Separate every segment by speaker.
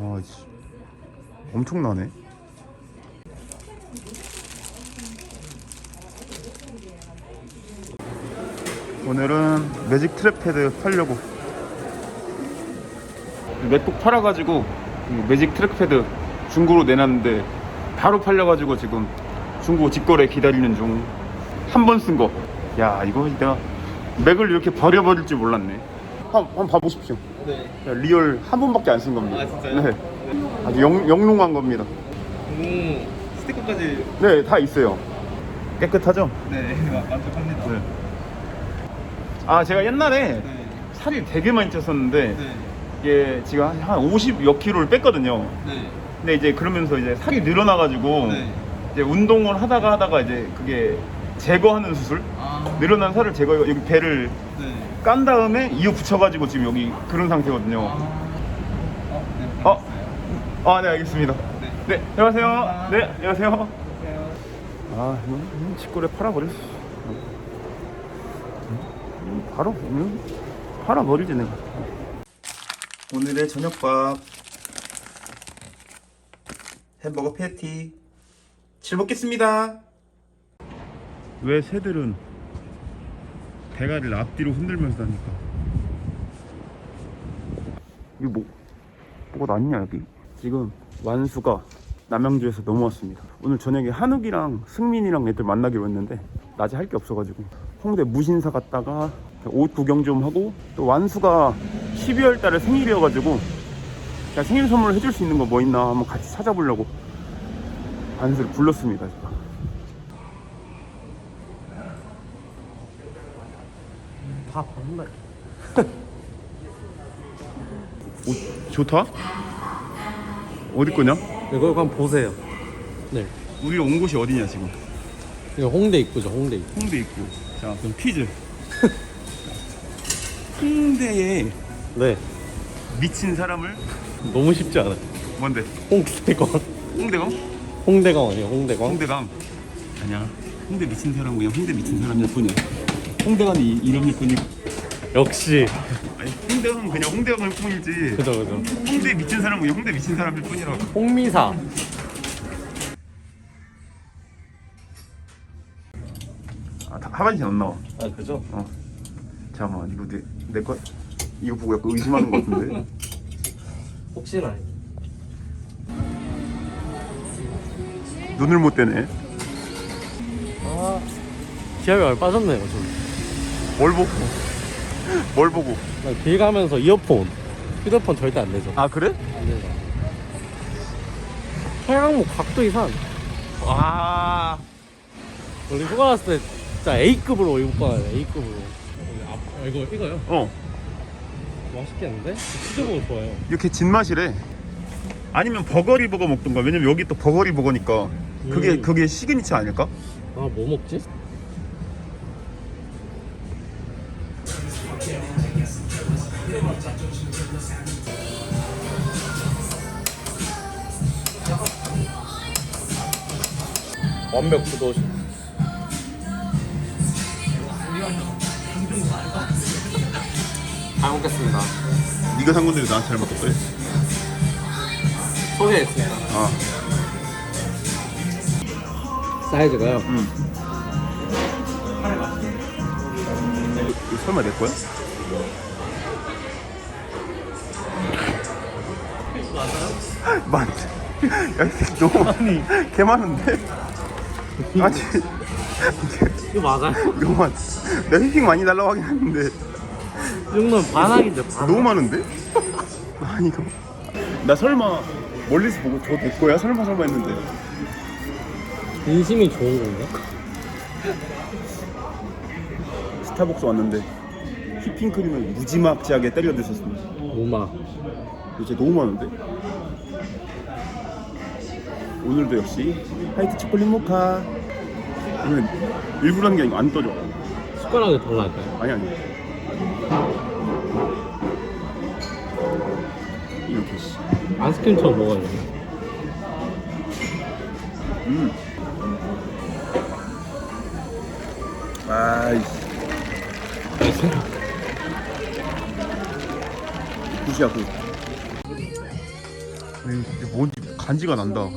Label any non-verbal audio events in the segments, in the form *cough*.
Speaker 1: 아, 씨. 엄청나네. 오늘은 매직 트랩 패드 팔려고 맥북 팔아가지고 이 매직 트랙 패드 중고로 내놨는데 바로 팔려가지고 지금 중고 직거래 기다리는 중 한 번 쓴 거. 야 이거 내가 맥을 이렇게 버려버릴 줄 몰랐네. 한, 한번 봐보십시오.
Speaker 2: 네.
Speaker 1: 야, 리얼 한 번밖에 안 쓴 겁니다.
Speaker 2: 아, 진짜요?
Speaker 1: 네. 아주 영, 영롱한 겁니다.
Speaker 2: 오, 스티커까지.
Speaker 1: 네, 다 있어요. 깨끗하죠?
Speaker 2: 네, *laughs* 만족합니다.
Speaker 1: 네. 아, 제가 옛날에
Speaker 2: 네.
Speaker 1: 살이 되게 많이 쪘었는데
Speaker 2: 네.
Speaker 1: 이게 지금 한- 한 50여 킬로를 뺐거든요.
Speaker 2: 네.
Speaker 1: 근데 이제 그러면서 이제 살이 늘어나가지고
Speaker 2: 네.
Speaker 1: 이제 운동을 하다가 하다가 이제 그게 제거하는 수술
Speaker 2: 아.
Speaker 1: 늘어난 살을 제거 여기 배를
Speaker 2: 네.
Speaker 1: 깐 다음에 이어 붙여가지고 지금 여기 그런 상태거든요.
Speaker 2: 어, 네.
Speaker 1: 아, 네 알겠습니다.
Speaker 2: 네.
Speaker 1: 네, 안녕하세요.
Speaker 2: 감사합니다.
Speaker 1: 네, 안녕하세요.
Speaker 2: 안녕하세요.
Speaker 1: 아, 이거 직거래 팔아버렸어. 음, 바로 음, 팔아버리지 내가. 오늘의 저녁밥 햄버거 패티 잘 먹겠습니다. 왜 새들은 대가리를 앞뒤로 흔들면서 다니까? 이거 뭐 뭐가 났냐 여기? 지금 완수가 남양주에서 넘어왔습니다. 오늘 저녁에 한욱이랑 승민이랑 애들 만나기로 했는데 낮에 할 게 없어가지고 홍대 무신사 갔다가 옷 구경 좀 하고 또 완수가 12월 달에 생일이어가지고 생일 선물 해줄 수 있는 거 뭐 있나 한번 같이 찾아보려고 완수를 불렀습니다. 제가.
Speaker 2: 다 봤네.
Speaker 1: 옷 좋다? 어디 거냐?
Speaker 2: 이거 한번 보세요. 네.
Speaker 1: 우리가 온 곳이 어디냐 지금?
Speaker 2: 이거 홍대 입구죠, 홍대 입구.
Speaker 1: 홍대 있고 자 그럼 퀴즈 *laughs* 홍대에
Speaker 2: 네.
Speaker 1: 미친 사람을
Speaker 2: 너무 쉽지 않아요.
Speaker 1: 뭔데?
Speaker 2: 홍대광.
Speaker 1: 홍대강?
Speaker 2: 홍대광 아니에요, 홍대광?
Speaker 1: 홍대강 아니야 홍대 미친 사람은 그냥 홍대 미친 사람일 뿐이야 홍대강이 이- 이름일 뿐이고
Speaker 2: 역시.
Speaker 1: 아니 홍대강은 그냥 홍대강일 뿐이지
Speaker 2: 그죠, 그죠.
Speaker 1: 홍대 미친 사람은 그냥 홍대 미친 사람일 뿐이라고
Speaker 2: 홍미사.
Speaker 1: 아 다- 하반신 안 나와
Speaker 2: 아, 그죠?
Speaker 1: 어 잠깐만 이거 내, 내 거 이거 보고 약간 의심하는 것 같은데 *laughs*
Speaker 2: 혹시나.
Speaker 1: 눈을 못 떼네
Speaker 2: 아. 기압이 많이 빠졌네요, 좀.
Speaker 1: 뭘 보고 뭘 보고
Speaker 2: 길 가면서 이어폰. 휴대폰 절대 안 되죠.
Speaker 1: 아 그래?
Speaker 2: 안 되죠. 해강목 각도 이상.
Speaker 1: 아
Speaker 2: 우리 휴가 갔을 때 진짜 A급으로 입고 가요, A급으로. 아, 이거, 이거요?
Speaker 1: 어.
Speaker 2: 맛있겠는데? 치즈버거 좋아요.
Speaker 1: 이렇게 진맛이래. 아니면 버거리 버거 먹던가. 왜냐면 여기 또 버거리 버거니까. 그게
Speaker 2: 음.
Speaker 1: 그게 시그니처 아닐까?
Speaker 2: 아, 뭐 먹지? 완벽 구도 잘 먹겠습니다.
Speaker 1: 네가 산 건데 왜 나한테 잘 먹겠어?
Speaker 2: 소개했습니다.
Speaker 1: 아,
Speaker 2: 사이즈가요?
Speaker 1: 음. 이거 설마 내 거야? 맞아. 야, 이 새끼 너무 많이 개 많은데? 아니,
Speaker 2: 이거 맞아요?
Speaker 1: 너무 많. 내가 휘핑 많이 달라고 하긴 했는데
Speaker 2: 이 정도면 반항이죠, 반항.
Speaker 1: 너무 많은데? 아니 이거 나 설마 멀리서 보고 저거 내 거야? 설마 설마 했는데
Speaker 2: 인심이 좋은 건가?
Speaker 1: 스타벅스 왔는데 휘핑크림을 무지막지하게 때려 드셨습니다
Speaker 2: 오마.
Speaker 1: 이제 너무 많은데? 오늘도 역시 화이트 초콜릿 모카 오늘 일부러 하는 게 아니고 안 떠져
Speaker 2: 숟가락을 덜 할까요?
Speaker 1: 아니 아니 이렇게 씨.
Speaker 2: 아이스크림처럼 먹어야 돼.
Speaker 1: 음. 아이씨 굿이야 굿 이거 뭔지 간지가 난다.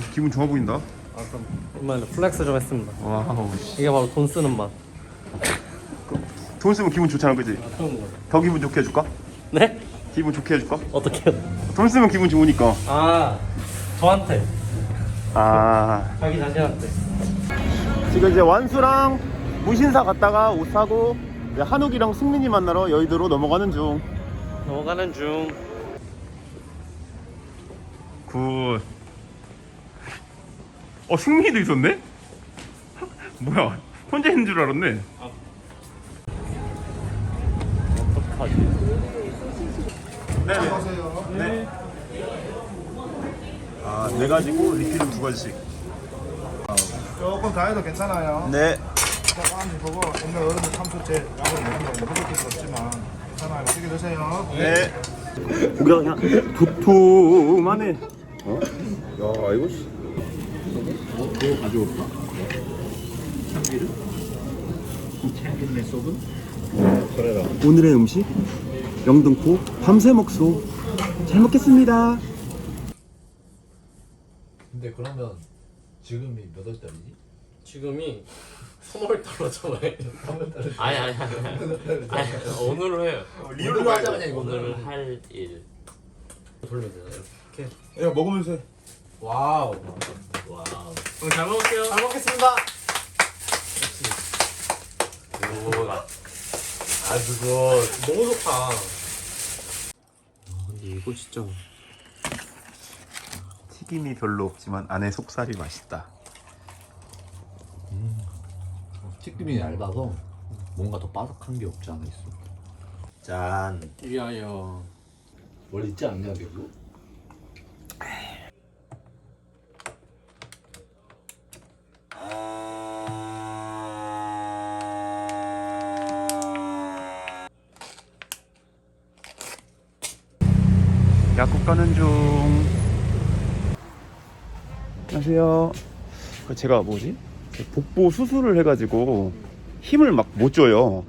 Speaker 1: 와 기분 좋아 보인다.
Speaker 2: 아 그럼 오랜만에 플렉스 좀 했습니다
Speaker 1: 와우.
Speaker 2: 이게 바로 돈 쓰는 맛
Speaker 1: 돈 쓰면 기분 좋잖아, 그지?
Speaker 2: 그런 거
Speaker 1: 더 기분 좋게 해줄까?
Speaker 2: 네?
Speaker 1: 기분 좋게 해줄까?
Speaker 2: 어떻게요?
Speaker 1: 돈 쓰면 기분 좋으니까.
Speaker 2: 아 저한테
Speaker 1: 아.
Speaker 2: 자기 자신한테
Speaker 1: 지금 이제 완수랑 무신사 갔다가 옷 사고 이제 한욱이랑 승민이 만나러 여의도로 넘어가는 중.
Speaker 2: 넘어가는 중
Speaker 1: 굿. 어 승민이도 있었네? *laughs* 뭐야? 혼자 있는 줄 알았네.
Speaker 2: 어떡하지?
Speaker 1: 네. 네. 아, 네 가지고 리필은 두 가지씩.
Speaker 3: 조금 더 해도 괜찮아요.
Speaker 1: 네.
Speaker 3: 조금 보고 옛날 어른들 참수 제일 약을 먹는 거 먹을 수 없지만 괜찮아요. 맛있게 드세요.
Speaker 1: 네. 고기가 그냥 도톰하네. 어? 야, 이거 씨. 어, 그거 가져올까? 참기름? 참기름에 쏘은? 그래라. 오늘의 음식 영등포 밤새 먹소. 잘 먹겠습니다.
Speaker 4: 근데 그러면 지금이 몇 월 달이지?
Speaker 2: 지금이 3월 달러잖아요 아니 아니 아니 아니 오늘로 해요
Speaker 4: 오늘로 하자 그냥 이거
Speaker 2: 오늘 할 일 돌리면 되나요? 이렇게
Speaker 1: 야, 먹으면서 해.
Speaker 4: 와우
Speaker 2: 와우. 오늘 잘 먹을게요.
Speaker 4: 잘 먹겠습니다.
Speaker 2: 오가
Speaker 4: 아주 굿
Speaker 2: 너무 좋다. 아, 근데 이거 진짜
Speaker 1: 튀김이 별로 없지만 안에 속살이 맛있다.
Speaker 4: 튀김이 얇아서 뭔가 더 바삭한 게 없지 않아 있어. 짠.
Speaker 2: 위하여
Speaker 4: 원래 있지 않냐 이거?
Speaker 1: 가는 중. 안녕하세요. 그 제가 뭐지? 복부 수술을 해가지고 힘을 막 못 줘요.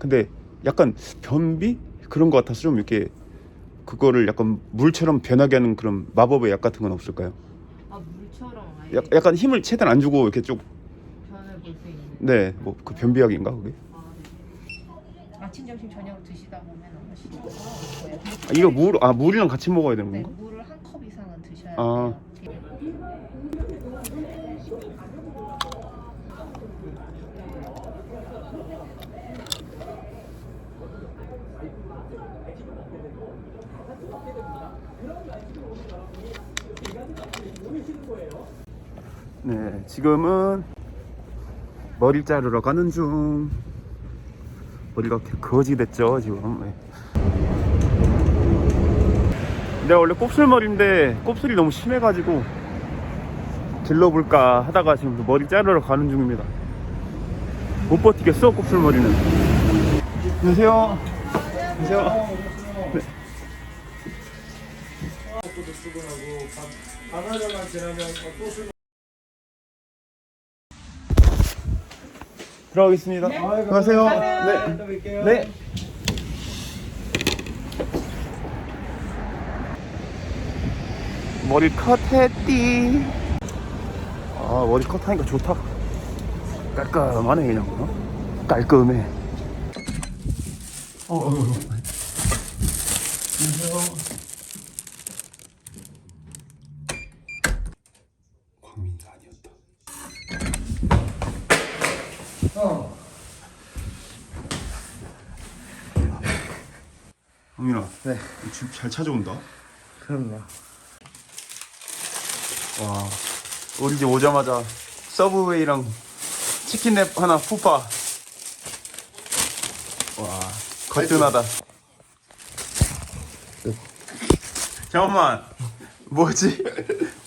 Speaker 1: 근데 약간 변비 그런 것 같아서 좀 이렇게 그거를 약간 물처럼 변하게 하는 그런 마법의 약 같은 건 없을까요?
Speaker 5: 아 물처럼 아예
Speaker 1: 약, 약간 힘을 최대한 안 주고 이렇게 쭉
Speaker 5: 변을 볼 수 있는.
Speaker 1: 네, 뭐 그 변비약인가 그게?
Speaker 5: 아, 네. 아침, 점심, 저녁 드시다 보면 아,
Speaker 1: 이거 물, 아 물이랑 같이 먹어야 되는
Speaker 5: 네,
Speaker 1: 건가?
Speaker 5: 물을 한 컵 이상은 드셔야
Speaker 1: 아.
Speaker 5: 돼요.
Speaker 1: 네, 지금은 머리 자르러 가는 중. 머리가 거지 됐죠, 지금. 네. 내가 원래 곱슬머리인데 곱슬이 너무 심해가지고 길러볼까 하다가 지금 머리 자르러 가는 중입니다. 못 버티겠어, 곱슬머리는. 안녕하세요. 안녕하세요.
Speaker 3: 수근하고 반나절만 지나면 또 술.
Speaker 1: 들어가겠습니다. 안녕하세요. 네. 네. 머리 컷했디. 아 머리 컷하니까 좋다. 깔끔하네 그냥. 어? 깔끔해. 어, 어, 어. 안녕하세요. 광민이가 아니었다. 광민아. 네. 집 잘 찾아온다.
Speaker 3: 그럼요.
Speaker 1: 와, 우리 집 오자마자 서브웨이랑 치킨랩 하나 푸파. 와, 거뜬하다. 잠깐만, 뭐지?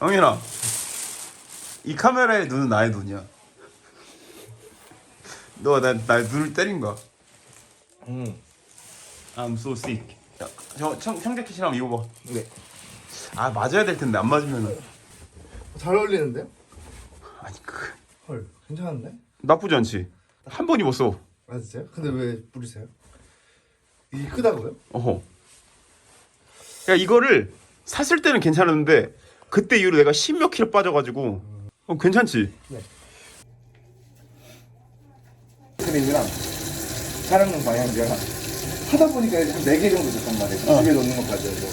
Speaker 1: 영현아, 이 카메라의 눈은 나의 눈이야. 너가 나, 눈을 때린 거야.
Speaker 3: 응.
Speaker 1: I'm so sick. 청, 청자켓이랑 한번 입어봐.
Speaker 3: 네.
Speaker 1: 아, 맞아야 될 텐데, 안 맞으면은.
Speaker 3: 잘 어울리는데요?
Speaker 1: 아니, 그,
Speaker 3: 헐, 괜찮은데?
Speaker 1: 나쁘지 않지? 한 번 입었어.
Speaker 3: 아 진짜요? 근데 왜 뿌리세요? 이게 크다고요?
Speaker 1: 어허. 야 이거를 샀을 때는 괜찮았는데 그때 이후로 내가 10몇 킬로 빠져가지고 어, 괜찮지?
Speaker 3: 크림이랑 촬영용 방향제랑 하다 보니까 한 4개 정도 됐단 말이에요. 집에 넣는 것까지 해서.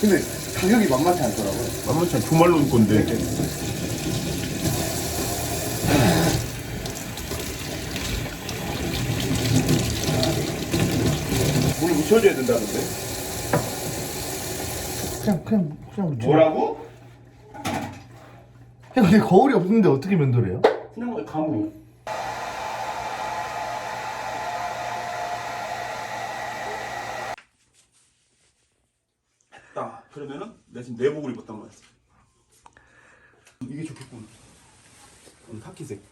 Speaker 3: 근데 가격이 만만치 않더라고요.
Speaker 1: 만만치 않 두말로 올 건데 *sighs*
Speaker 3: 물을 묻혀줘야 된다는데. 그냥 그냥 그냥 묻혀.
Speaker 1: 뭐라고?
Speaker 3: 형 근데 거울이 없는데 어떻게 면도래요?
Speaker 1: 그냥 감으로 했다 그러면은 내가 지금 내복을 입었단 말이야 이게 좋겠군 음, 카키색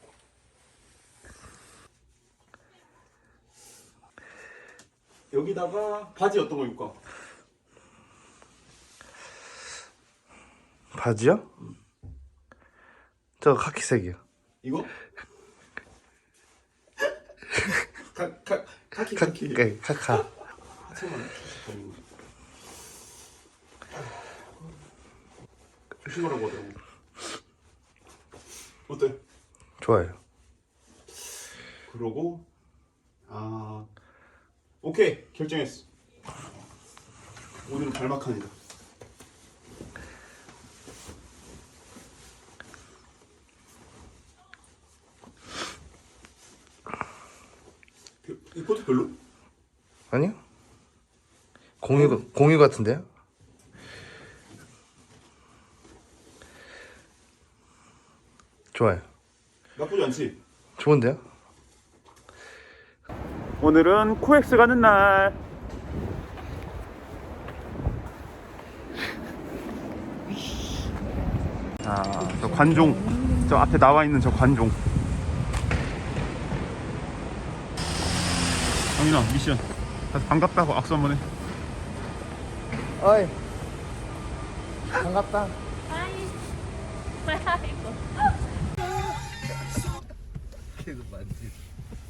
Speaker 1: 여기다가 바지 어떤 거 입을까?
Speaker 3: 바지요? 저 카키색이요.
Speaker 1: 이거? *laughs* 카, 카, 카키
Speaker 3: 카,
Speaker 1: 카키
Speaker 3: 네, 카카.
Speaker 1: 하체만 조심하라고 하더라고 어때?
Speaker 3: 좋아요.
Speaker 1: 그러고 아 오케이 결정했어 오늘은 발막한이다 그, 이 코트 별로?
Speaker 3: 아니요? 공유 공유 같은데요? 좋아요.
Speaker 1: 나쁘지 않지?
Speaker 3: 좋은데요?
Speaker 1: 오늘은 코엑스 가는 날. 아, 저 관종. 저 앞에 나와 있는 저 관종. 정인아, 미션. 다시 반갑다고 악수 한번 해.
Speaker 3: 어이. 반갑다.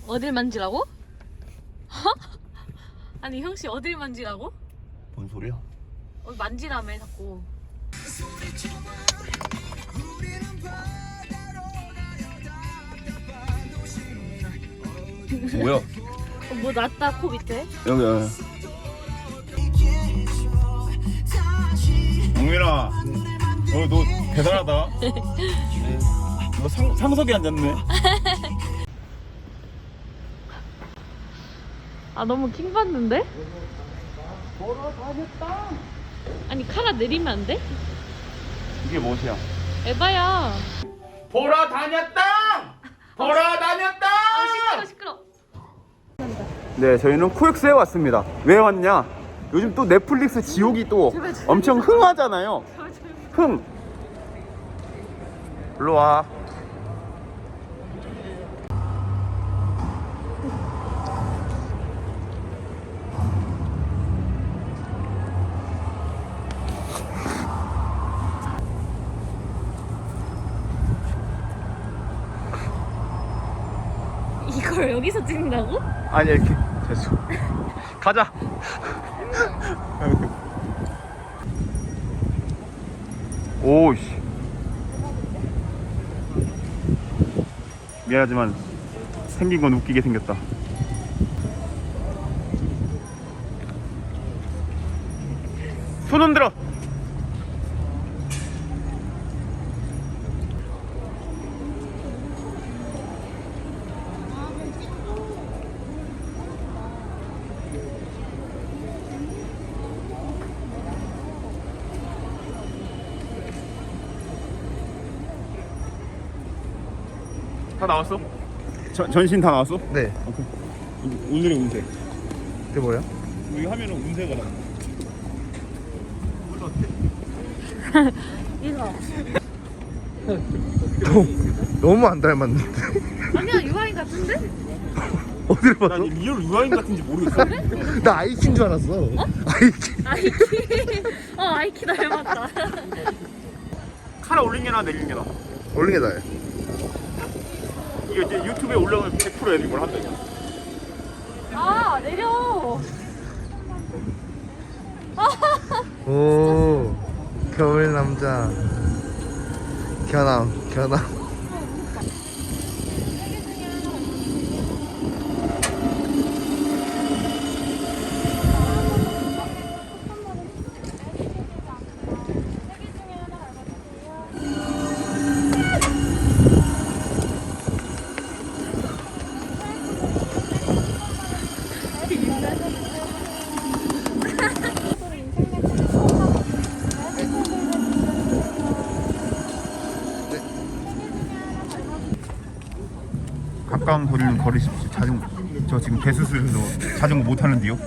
Speaker 6: 어딜 만지라고? 아니 형씨 어딜 만지라고?
Speaker 1: 뭔 소리야?
Speaker 6: 어, 만지라며 자꾸
Speaker 1: 뭐야?
Speaker 6: 어, 뭐 났다 코 밑에
Speaker 1: 여기, 여기. 영민아, 어, 너 대단하다. *laughs* 너 상, 상석에 앉았네.
Speaker 6: 아 너무 킹받는데? 아니 카라 내리면 안 돼?
Speaker 1: 이게 무엇이야?
Speaker 6: 에바야
Speaker 1: 보러 다녔다! 보러 다녔다!
Speaker 6: 아 시끄러 시끄러
Speaker 1: 네, 저희는 코엑스에 왔습니다. 왜 왔냐? 요즘 또 넷플릭스 지옥이 또 엄청 흥하잖아요. 흥. 일로 와.
Speaker 6: 이걸 여기서 찍는다고?
Speaker 1: 아니 이렇게 됐어. 가자. 오씨. 미안하지만 생긴 건 웃기게 생겼다. 다 나왔어? 전, 전신 다 나왔어?
Speaker 3: 네.
Speaker 1: 오늘의 운세.
Speaker 3: 그게 뭐예요?
Speaker 1: 여기 하면은 운세가 나. *laughs*
Speaker 6: 이거 *laughs*
Speaker 3: 너무 안 닮았는데.
Speaker 6: 아니야 유아인 같은데? *laughs*
Speaker 3: 어디를 봤어?
Speaker 1: 난 리얼 유아인 같은지 모르겠어.
Speaker 3: 나 아이킨 줄 알았어. 아이킨.
Speaker 6: 아이키 어 아이키 닮았다
Speaker 1: 카라 올린 게 나아 내린 게 나아.
Speaker 3: 올린 게 나아요.
Speaker 1: 이게 이제 유튜브에 올라오면 100% 에디걸 한다.
Speaker 6: 아 내려. *laughs*
Speaker 3: 오 겨울 남자. 겨남 겨남.
Speaker 1: 가까운 거리는 걸으십시오. 자전거. 저 지금 배수술에서 자전거 못 하는데요.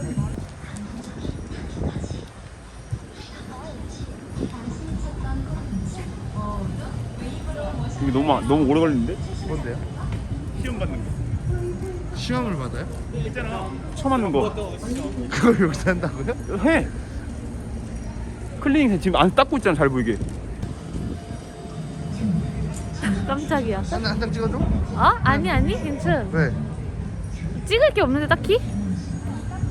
Speaker 1: 이게 너무 너무 오래 걸리는데?
Speaker 3: 뭔데요?
Speaker 1: 시험 받는 거.
Speaker 3: 시험을 받아요?
Speaker 1: 있잖아. 처음 하는 거.
Speaker 3: 그걸 여기서 한다고요?
Speaker 1: 해. 클리닝 지금 안 닦고 있잖아 잘 보이게.
Speaker 6: 깜짝이야.
Speaker 3: 한장 찍어줘?
Speaker 6: 어? 아니 아니 괜찮.
Speaker 3: 왜?
Speaker 6: 찍을 게 없는데 딱히?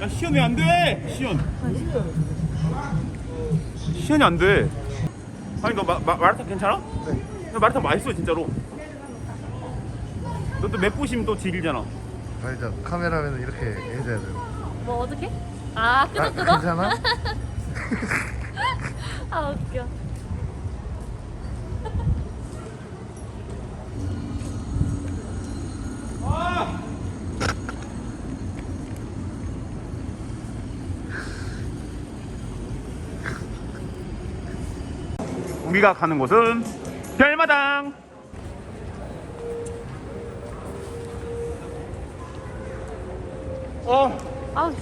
Speaker 1: 야 시연이 안 돼. 시연. 시연이 안 돼. 아니 너 마, 마, 마라탕 괜찮아?
Speaker 3: 네.
Speaker 1: 너 마라탕 맛있어 진짜로. 너 또 맵부심 또 질이잖아.
Speaker 3: 알죠 카메라면은 이렇게 해줘야 돼요
Speaker 6: 뭐 어떻게? 아
Speaker 3: 아,
Speaker 6: 끄덕 끄덕.
Speaker 3: 괜찮아? *laughs*
Speaker 6: 아 웃겨.
Speaker 1: 우리가 가는 곳은 별마당. 어.
Speaker 6: 아우.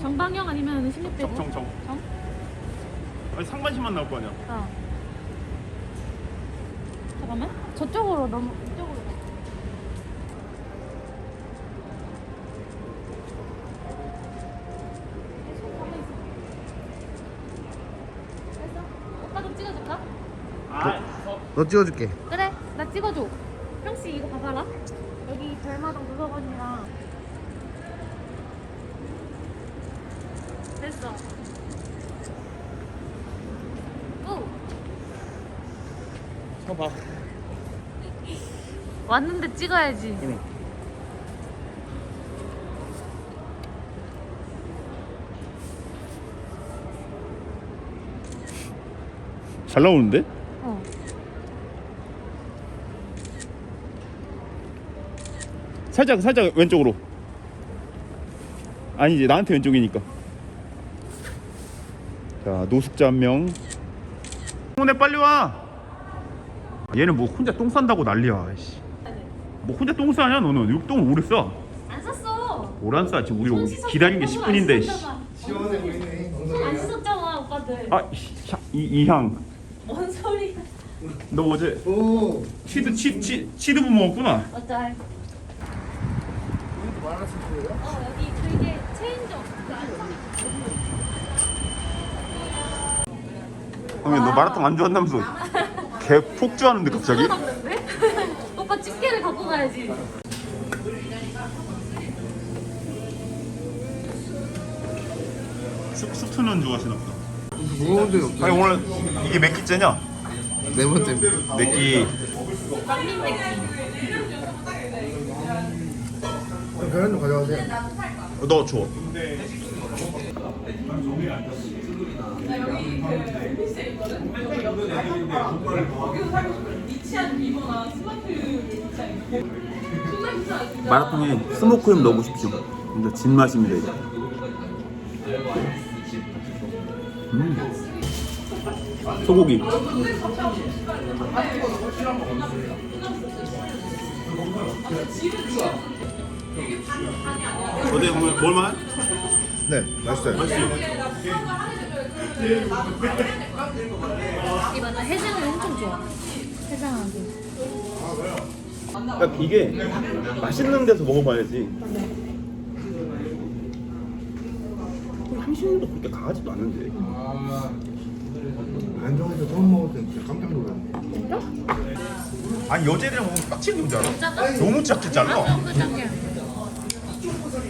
Speaker 6: 정방형 아니면 16대?
Speaker 1: 정정.
Speaker 6: 정?
Speaker 1: 아니 상반신만 나올 거 아니야.
Speaker 6: 어. 잠깐만. 저쪽으로 너무 이쪽으로. 가. 계속 가만히 있어. 됐어? 오빠 좀 찍어줄까?
Speaker 1: 아,
Speaker 3: 너 찍어줄게
Speaker 6: 그래, 나 찍어줘. 형씨 이거 봐봐라. 여기 별마당 도서관이랑. 됐어. 오.
Speaker 1: 쳐봐.
Speaker 6: 왔는데 찍어야지.
Speaker 1: 잘 나오는데?
Speaker 6: 어.
Speaker 1: 살짝 살짝 왼쪽으로. 아니지 나한테 왼쪽이니까. 자 노숙자 한 명. 오늘 빨리 와. 얘는 뭐 혼자 똥 싼다고 난리야. 씨. 뭐 혼자 똥 싸냐 너는? 똥을 오래 싸.
Speaker 6: 안 샀어.
Speaker 1: 오란 싸 지금 우리
Speaker 6: 손
Speaker 1: 오-
Speaker 6: 씻었어.
Speaker 1: 기다린
Speaker 6: 게손
Speaker 1: 10분인데.
Speaker 6: 안
Speaker 1: 씨.
Speaker 6: 씻었잖아.
Speaker 3: 시원해 보이네
Speaker 6: 손안 씻었잖아, 오빠들.
Speaker 1: 아, 이, 이 향.
Speaker 6: 뭔 소리야?
Speaker 1: 너 어제
Speaker 3: 오
Speaker 1: 치드 치, 치, 치드부 먹었구나.
Speaker 6: 어쩔.
Speaker 3: 여기도 마라스 거예요?
Speaker 6: 어, 여기 그게 체인점.
Speaker 1: 형님 너 마라탕 안 좋아한다면서 개 폭주하는데 갑자기?
Speaker 6: 오빠 집게를 갖고 가야지.
Speaker 1: 쑥, 쑥트는 좋아하시나 보다.
Speaker 3: 무거운 없죠?
Speaker 1: 아니 오늘 이게 몇 끼째냐?
Speaker 3: 네 번째
Speaker 1: 몇 끼.
Speaker 6: 만민 맥 주.
Speaker 3: 별한 좀 가져가세요
Speaker 1: 너 줘. 마라탕에 스모크림 넣어 보십시오. 진짜 진맛입니다 이거. 음. 소고기. 어 때? 뭘, 뭘만?
Speaker 3: 네 맛있어요
Speaker 1: 맛있지?
Speaker 6: 이 맞아 해장을 엄청 좋아. 해장하기.
Speaker 1: 그러니까 이게 맛있는 데서 먹어봐야지. 향신료도 그렇게 강하지도 않은데.
Speaker 3: 안정에서 처음 먹을 때 진짜 깜짝 놀랐네.
Speaker 1: 아니 여제를 먹으면 빡치는 줄 알아? 너무 작게 잘라.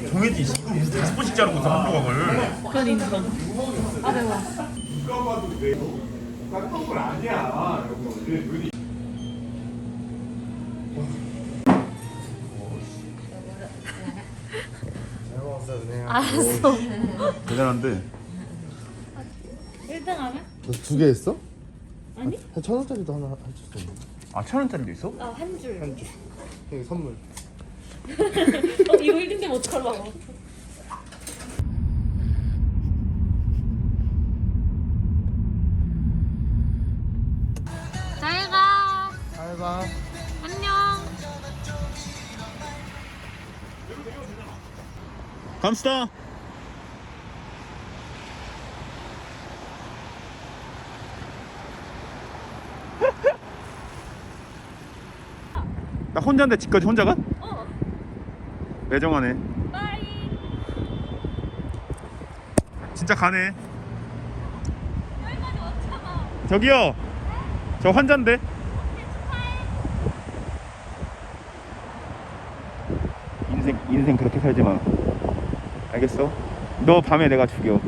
Speaker 1: 이거 무슨 다섯 번씩 자르고 있어 한 조각을.
Speaker 6: 그건 인정. 아 매워. 알았어.
Speaker 1: 대단한데.
Speaker 6: 1등 하면?
Speaker 3: 두개 했어?
Speaker 6: 아니?
Speaker 3: 한 천 원짜리도 하나 해줄 수 있는.
Speaker 1: 아천 원짜리도 있어?
Speaker 6: 아, 한 줄.
Speaker 3: 한 줄. 여기 선물.
Speaker 6: 어, 이거 1등 되면 어떡하려고. 잘 가.
Speaker 3: 잘 봐.
Speaker 6: 안녕.
Speaker 1: 감스타. 나 혼자인데 집까지 혼자 가?
Speaker 6: 어.
Speaker 1: 매정하네. 진짜 가네. 저기요. 저 환자인데. 인생 인생 그렇게 살지 마. 알겠어? 너 밤에 내가 죽여.